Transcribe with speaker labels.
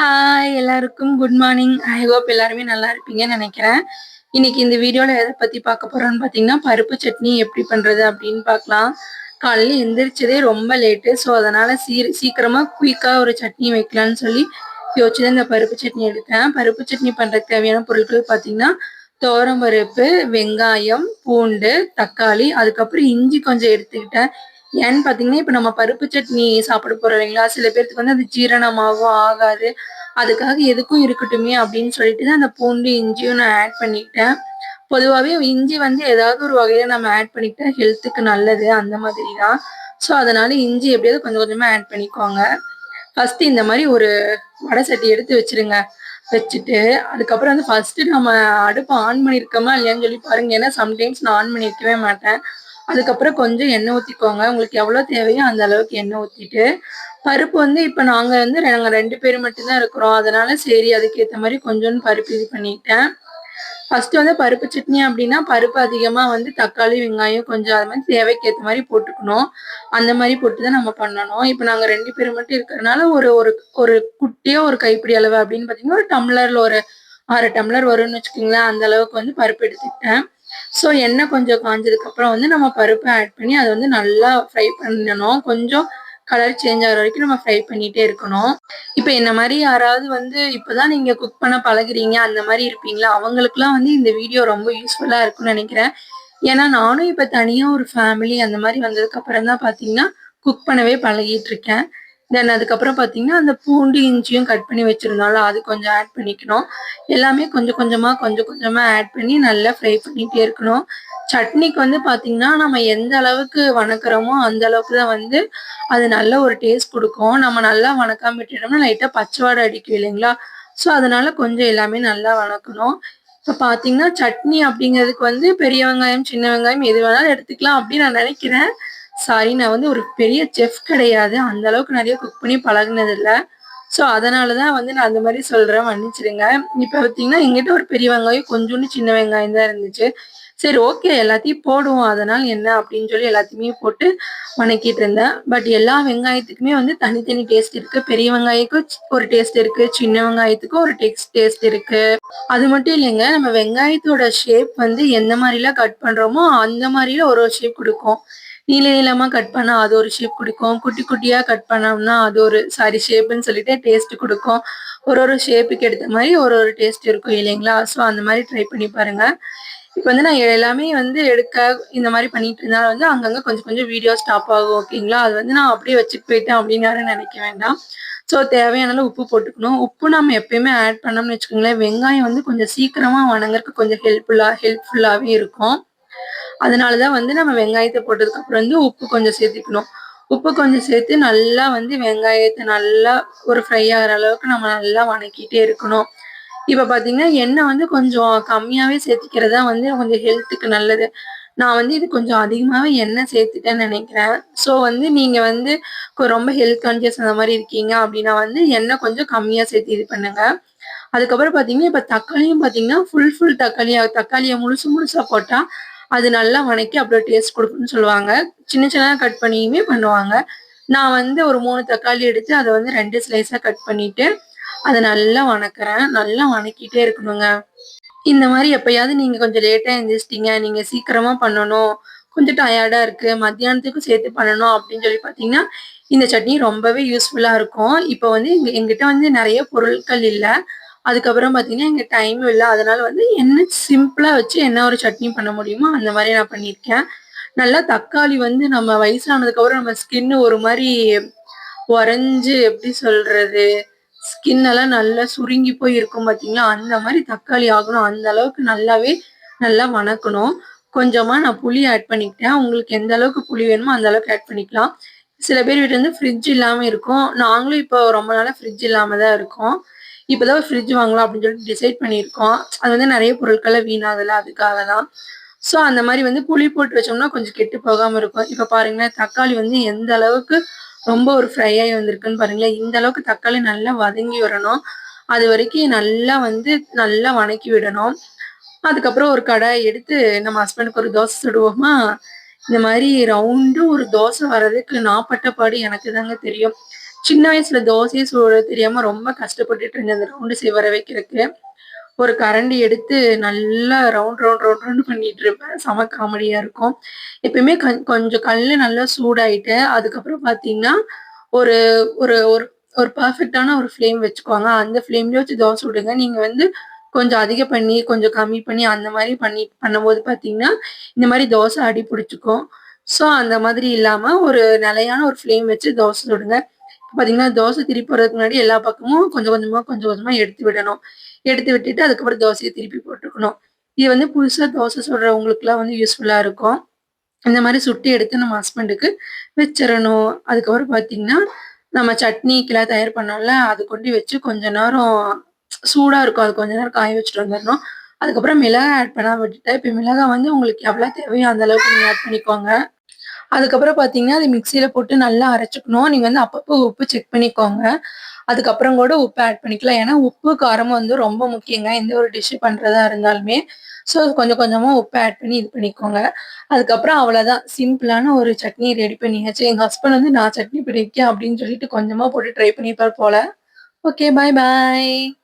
Speaker 1: hi எல்லாருக்கும் good morning I hope எல்லாருமே நல்லா இருப்பீங்கன்னு நினைக்கிறேன் இன்னைக்கு இந்த வீடியோவில் எதை பற்றி பார்க்க போறோம்னு பார்த்தீங்கன்னா பருப்பு சட்னி எப்படி பண்ணுறது அப்படின்னு பார்க்கலாம் காலையில் எந்திரிச்சதே ரொம்ப லேட்டு ஸோ அதனால சீ சீக்கிரமாக குயிக்காக ஒரு சட்னி வைக்கலான்னு சொல்லி யோசிச்சு இந்த பருப்பு சட்னி எடுத்தேன் பருப்பு சட்னி பண்ணுறதுக்கு தேவையான பொருட்கள் பார்த்தீங்கன்னா பருப்பு வெங்காயம் பூண்டு தக்காளி அதுக்கப்புறம் இஞ்சி கொஞ்சம் எடுத்துக்கிட்டேன் ஏன்னு பார்த்தீங்கன்னா இப்போ நம்ம பருப்பு சட்னி சாப்பிட போகிறோம் இல்லைங்களா சில பேர்த்துக்கு வந்து அது ஜீரணமாகவும் ஆகாது அதுக்காக எதுக்கும் இருக்கட்டுமே அப்படின்னு சொல்லிட்டு தான் அந்த பூண்டு இஞ்சியும் நான் ஆட் பண்ணிக்கிட்டேன் பொதுவாகவே இஞ்சி வந்து ஏதாவது ஒரு வகையில் நம்ம ஆட் பண்ணிக்கிட்டேன் ஹெல்த்துக்கு நல்லது அந்த மாதிரி தான் ஸோ அதனால இஞ்சி எப்படியாவது கொஞ்சம் கொஞ்சமாக ஆட் பண்ணிக்கோங்க ஃபஸ்ட்டு இந்த மாதிரி ஒரு வடை சட்டி எடுத்து வச்சிருங்க வச்சுட்டு அதுக்கப்புறம் வந்து ஃபஸ்ட்டு நம்ம அடுப்பு ஆன் பண்ணியிருக்கோமா இல்லையான்னு சொல்லி பாருங்க ஏன்னா சம்டைம்ஸ் நான் ஆன் பண்ணியிருக்கவே மாட்டேன் அதுக்கப்புறம் கொஞ்சம் எண்ணெய் ஊற்றிக்கோங்க உங்களுக்கு எவ்வளோ தேவையோ அந்த அளவுக்கு எண்ணெய் ஊற்றிட்டு பருப்பு வந்து இப்போ நாங்கள் வந்து நாங்கள் ரெண்டு பேர் மட்டும்தான் இருக்கிறோம் அதனால சரி அதுக்கேற்ற மாதிரி கொஞ்சோன்னு பருப்பு இது பண்ணிட்டேன் ஃபர்ஸ்ட் வந்து பருப்பு சட்னி அப்படின்னா பருப்பு அதிகமாக வந்து தக்காளி வெங்காயம் கொஞ்சம் அது மாதிரி தேவைக்கு ஏற்ற மாதிரி போட்டுக்கணும் அந்த மாதிரி போட்டு தான் நம்ம பண்ணணும் இப்போ நாங்கள் ரெண்டு பேரும் மட்டும் இருக்கிறதுனால ஒரு ஒரு ஒரு குட்டியாக ஒரு கைப்பிடி அளவு அப்படின்னு பாத்தீங்கன்னா ஒரு டம்ளரில் ஒரு ஆறு டம்ளர் வரும்னு வச்சுக்கோங்களேன் அந்த அளவுக்கு வந்து பருப்பு எடுத்துக்கிட்டேன் ஸோ எண்ணெய் கொஞ்சம் காஞ்சதுக்கப்புறம் வந்து நம்ம பருப்பை ஆட் பண்ணி அதை வந்து நல்லா ஃப்ரை பண்ணணும் கொஞ்சம் கலர் சேஞ்ச் ஆகிற வரைக்கும் நம்ம ஃப்ரை பண்ணிட்டே இருக்கணும் இப்போ என்ன மாதிரி யாராவது வந்து இப்போதான் நீங்கள் குக் பண்ண பழகுறீங்க அந்த மாதிரி இருப்பீங்களா அவங்களுக்குலாம் வந்து இந்த வீடியோ ரொம்ப யூஸ்ஃபுல்லாக இருக்கும்னு நினைக்கிறேன் ஏன்னா நானும் இப்போ தனியாக ஒரு ஃபேமிலி அந்த மாதிரி வந்ததுக்கு அப்புறம் தான் பார்த்தீங்கன்னா குக் பண்ணவே பழகிட்டு இருக்கேன் தென் அதுக்கப்புறம் பார்த்தீங்கன்னா அந்த பூண்டு இஞ்சியும் கட் பண்ணி வச்சுருந்தாலும் அது கொஞ்சம் ஆட் பண்ணிக்கணும் எல்லாமே கொஞ்சம் கொஞ்சமாக கொஞ்சம் கொஞ்சமாக ஆட் பண்ணி நல்லா ஃப்ரை பண்ணிகிட்டே இருக்கணும் சட்னிக்கு வந்து பார்த்தீங்கன்னா நம்ம எந்த அளவுக்கு வணக்கிறோமோ அந்த அளவுக்கு தான் வந்து அது நல்ல ஒரு டேஸ்ட் கொடுக்கும் நம்ம நல்லா வணக்காம விட்டுட்டோம்னா லைட்டாக பச்சைவாடை அடிக்கும் இல்லைங்களா ஸோ அதனால கொஞ்சம் எல்லாமே நல்லா வணக்கணும் இப்போ பார்த்தீங்கன்னா சட்னி அப்படிங்கிறதுக்கு வந்து பெரிய வெங்காயம் சின்ன வெங்காயம் எது வேணாலும் எடுத்துக்கலாம் அப்படின்னு நான் நினைக்கிறேன் சாரி நான் வந்து ஒரு பெரிய செஃப் கிடையாது அந்த அளவுக்கு நிறைய குக் பண்ணி பழகினது இல்லை ஸோ அதனால தான் வந்து நான் அந்த மாதிரி சொல்கிறேன் மன்னிச்சிடுங்க இப்போ பார்த்தீங்கன்னா எங்கிட்ட ஒரு பெரிய வெங்காயம் கொஞ்சோண்டு சின்ன வெங்காயம் தான் இருந்துச்சு சரி ஓகே எல்லாத்தையும் போடுவோம் அதனால் என்ன அப்படின்னு சொல்லி எல்லாத்தையுமே போட்டு வணக்கிட்டு இருந்தேன் பட் எல்லா வெங்காயத்துக்குமே வந்து தனித்தனி டேஸ்ட் இருக்குது பெரிய வெங்காயக்கும் ஒரு டேஸ்ட் இருக்குது சின்ன வெங்காயத்துக்கும் ஒரு டேஸ்ட் டேஸ்ட் இருக்குது அது மட்டும் இல்லைங்க நம்ம வெங்காயத்தோட ஷேப் வந்து எந்த மாதிரிலாம் கட் பண்ணுறோமோ அந்த மாதிரிலாம் ஒரு ஷேப் கொடுக்கும் நீள நீளமாக கட் பண்ணால் அது ஒரு ஷேப் கொடுக்கும் குட்டி குட்டியாக கட் பண்ணோம்னா அது ஒரு சாரி ஷேப்புன்னு சொல்லிட்டு டேஸ்ட் கொடுக்கும் ஒரு ஒரு ஷேப்புக்கு எடுத்த மாதிரி ஒரு ஒரு டேஸ்ட் இருக்கும் இல்லைங்களா ஸோ அந்த மாதிரி ட்ரை பண்ணி பாருங்கள் இப்போ வந்து நான் எல்லாமே வந்து எடுக்க இந்த மாதிரி பண்ணிட்டு இருந்தால் வந்து அங்கங்கே கொஞ்சம் கொஞ்சம் வீடியோ ஸ்டாப் ஆகும் ஓகேங்களா அது வந்து நான் அப்படியே வச்சுட்டு போயிட்டேன் அப்படின்னு யாரும் நினைக்க வேண்டாம் ஸோ தேவையான உப்பு போட்டுக்கணும் உப்பு நம்ம எப்பயுமே ஆட் பண்ணோம்னு வச்சுக்கோங்களேன் வெங்காயம் வந்து கொஞ்சம் சீக்கிரமாக வணங்குறதுக்கு கொஞ்சம் ஹெல்ப்ஃபுல்லாக ஹெல்ப்ஃபுல்லாகவே இருக்கும் அதனால தான் வந்து நம்ம வெங்காயத்தை போட்டதுக்கப்புறம் வந்து உப்பு கொஞ்சம் சேர்த்துக்கணும் உப்பு கொஞ்சம் சேர்த்து நல்லா வந்து வெங்காயத்தை நல்லா ஒரு ஃப்ரை ஆகிற அளவுக்கு நம்ம நல்லா வணக்கிட்டே இருக்கணும் இப்போ பார்த்தீங்கன்னா எண்ணெய் வந்து கொஞ்சம் கம்மியாகவே சேர்த்துக்கிறது தான் வந்து கொஞ்சம் ஹெல்த்துக்கு நல்லது நான் வந்து இது கொஞ்சம் அதிகமாகவே எண்ணெய் சேர்த்துட்டேன்னு நினைக்கிறேன் ஸோ வந்து நீங்கள் வந்து ரொம்ப ஹெல்த் கான்சியஸ் அந்த மாதிரி இருக்கீங்க அப்படின்னா வந்து எண்ணெய் கொஞ்சம் கம்மியாக சேர்த்து இது பண்ணுங்க அதுக்கப்புறம் பார்த்தீங்கன்னா இப்போ தக்காளியும் பார்த்தீங்கன்னா ஃபுல் ஃபுல் தக்காளியாக தக்காளியை முழுசு முழுசாக போட்டால் அது நல்லா வணக்கி அப்படியே டேஸ்ட் கொடுக்குன்னு சொல்லுவாங்க சின்ன சின்னதாக கட் பண்ணியுமே பண்ணுவாங்க நான் வந்து ஒரு மூணு தக்காளி எடுத்து அதை வந்து ரெண்டு ஸ்லைஸாக கட் பண்ணிட்டு அதை நல்லா வணக்கிறேன் நல்லா வணக்கிட்டே இருக்கணுங்க இந்த மாதிரி எப்பயாவது நீங்கள் கொஞ்சம் லேட்டாக எழுந்திரிச்சிட்டிங்க நீங்கள் சீக்கிரமாக பண்ணணும் கொஞ்சம் டயர்டாக இருக்குது மத்தியானத்துக்கும் சேர்த்து பண்ணணும் அப்படின்னு சொல்லி பார்த்தீங்கன்னா இந்த சட்னி ரொம்பவே யூஸ்ஃபுல்லாக இருக்கும் இப்போ வந்து எங்க எங்கிட்ட வந்து நிறைய பொருட்கள் இல்லை அதுக்கப்புறம் பார்த்தீங்கன்னா எங்கள் டைம் இல்லை அதனால் வந்து என்ன சிம்பிளாக வச்சு என்ன ஒரு சட்னி பண்ண முடியுமோ அந்த மாதிரி நான் பண்ணியிருக்கேன் நல்லா தக்காளி வந்து நம்ம வயசானதுக்கப்புறம் நம்ம ஸ்கின்னு ஒரு மாதிரி உறைஞ்சு எப்படி சொல்கிறது ஸ்கின் எல்லாம் நல்லா சுருங்கி போய் இருக்கும் பார்த்தீங்களா அந்த மாதிரி தக்காளி ஆகணும் அந்த அளவுக்கு நல்லாவே நல்லா வணக்கணும் கொஞ்சமாக நான் புளி ஆட் பண்ணிக்கிட்டேன் உங்களுக்கு எந்த அளவுக்கு புளி வேணுமோ அந்த அளவுக்கு ஆட் பண்ணிக்கலாம் சில பேர் வீட்டு வந்து ஃப்ரிட்ஜ் இல்லாமல் இருக்கும் நாங்களும் இப்போ ரொம்ப நாளாக ஃப்ரிட்ஜ் இல்லாமல் தான் இருக்கோம் இப்போதான் ஃப்ரிட்ஜ் வாங்கலாம் அப்படின்னு சொல்லிட்டு டிசைட் பண்ணியிருக்கோம் அது வந்து நிறைய பொருட்களை வீணாகல அதுக்காக தான் ஸோ அந்த மாதிரி வந்து புளி போட்டு வச்சோம்னா கொஞ்சம் கெட்டு போகாமல் இருக்கும் இப்போ பாருங்களேன் தக்காளி வந்து எந்த அளவுக்கு ரொம்ப ஒரு ஃப்ரை ஆகி வந்திருக்குன்னு பாருங்களேன் இந்த அளவுக்கு தக்காளி நல்லா வதங்கி வரணும் அது வரைக்கும் நல்லா வந்து நல்லா வணக்கி விடணும் அதுக்கப்புறம் ஒரு கடை எடுத்து நம்ம ஹஸ்பண்டுக்கு ஒரு தோசை சுடுவோமா இந்த மாதிரி ரவுண்டும் ஒரு தோசை வர்றதுக்கு பாடு எனக்கு தாங்க தெரியும் சின்ன வயசுல தோசையை சுட தெரியாம ரொம்ப கஷ்டப்பட்டுட்டு இருந்தேன் அந்த ரவுண்டு வர வைக்கிறதுக்கு ஒரு கரண்டி எடுத்து நல்லா ரவுண்ட் ரவுண்ட் ரவுண்ட் ரவுண்ட் பண்ணிட்டு இருப்பேன் செம காமெடியா இருக்கும் எப்பயுமே கொஞ்சம் கல்லு நல்லா சூடாயிட்டு அதுக்கப்புறம் பாத்தீங்கன்னா ஒரு ஒரு ஒரு ஒரு பர்ஃபெக்டான ஒரு ஃப்ளேம் வச்சுக்கோங்க அந்த ஃப்ளேம்ல வச்சு தோசை விடுங்க நீங்க வந்து கொஞ்சம் அதிக பண்ணி கொஞ்சம் கம்மி பண்ணி அந்த மாதிரி பண்ணி பண்ணும்போது பார்த்தீங்கன்னா இந்த மாதிரி தோசை அடி பிடிச்சிக்கும் ஸோ அந்த மாதிரி இல்லாமல் ஒரு நிலையான ஒரு ஃப்ளேம் வச்சு தோசை சுடுங்க பார்த்தீங்கன்னா தோசை திருப்பி போடுறதுக்கு முன்னாடி எல்லா பக்கமும் கொஞ்சம் கொஞ்சமாக கொஞ்சம் கொஞ்சமாக எடுத்து விடணும் எடுத்து விட்டுட்டு அதுக்கப்புறம் தோசையை திருப்பி போட்டுக்கணும் இது வந்து புதுசாக தோசை சுடுறவங்களுக்குலாம் வந்து யூஸ்ஃபுல்லாக இருக்கும் இந்த மாதிரி சுட்டி எடுத்து நம்ம ஹஸ்பண்டுக்கு வச்சிடணும் அதுக்கப்புறம் பார்த்தீங்கன்னா நம்ம சட்னிக்கெல்லாம் தயார் பண்ணோம்ல அது கொண்டு வச்சு கொஞ்ச நேரம் சூடாக இருக்கும் அது கொஞ்ச நேரம் காய வச்சுட்டு வந்துடணும் அதுக்கப்புறம் மிளகாய் ஆட் பண்ணால் விட்டுட்டேன் இப்போ மிளகாய் வந்து உங்களுக்கு எவ்வளோ தேவையோ அந்த அளவுக்கு நீங்கள் ஆட் பண்ணிக்கோங்க அதுக்கப்புறம் பார்த்தீங்கன்னா அது மிக்சியில் போட்டு நல்லா அரைச்சிக்கணும் நீங்கள் வந்து அப்பப்போ உப்பு செக் பண்ணிக்கோங்க அதுக்கப்புறம் கூட உப்பு ஆட் பண்ணிக்கலாம் ஏன்னா உப்பு காரமும் வந்து ரொம்ப முக்கியங்க எந்த ஒரு டிஷ்ஷு பண்ணுறதா இருந்தாலுமே ஸோ கொஞ்சம் கொஞ்சமாக உப்பு ஆட் பண்ணி இது பண்ணிக்கோங்க அதுக்கப்புறம் அவ்வளோதான் சிம்பிளான ஒரு சட்னி ரெடி பண்ணியாச்சு எங்கள் ஹஸ்பண்ட் வந்து நான் சட்னி பிடிக்கேன் அப்படின்னு சொல்லிட்டு கொஞ்சமாக போட்டு ட்ரை பண்ணிப்பார் போல் ஓகே பாய் பாய்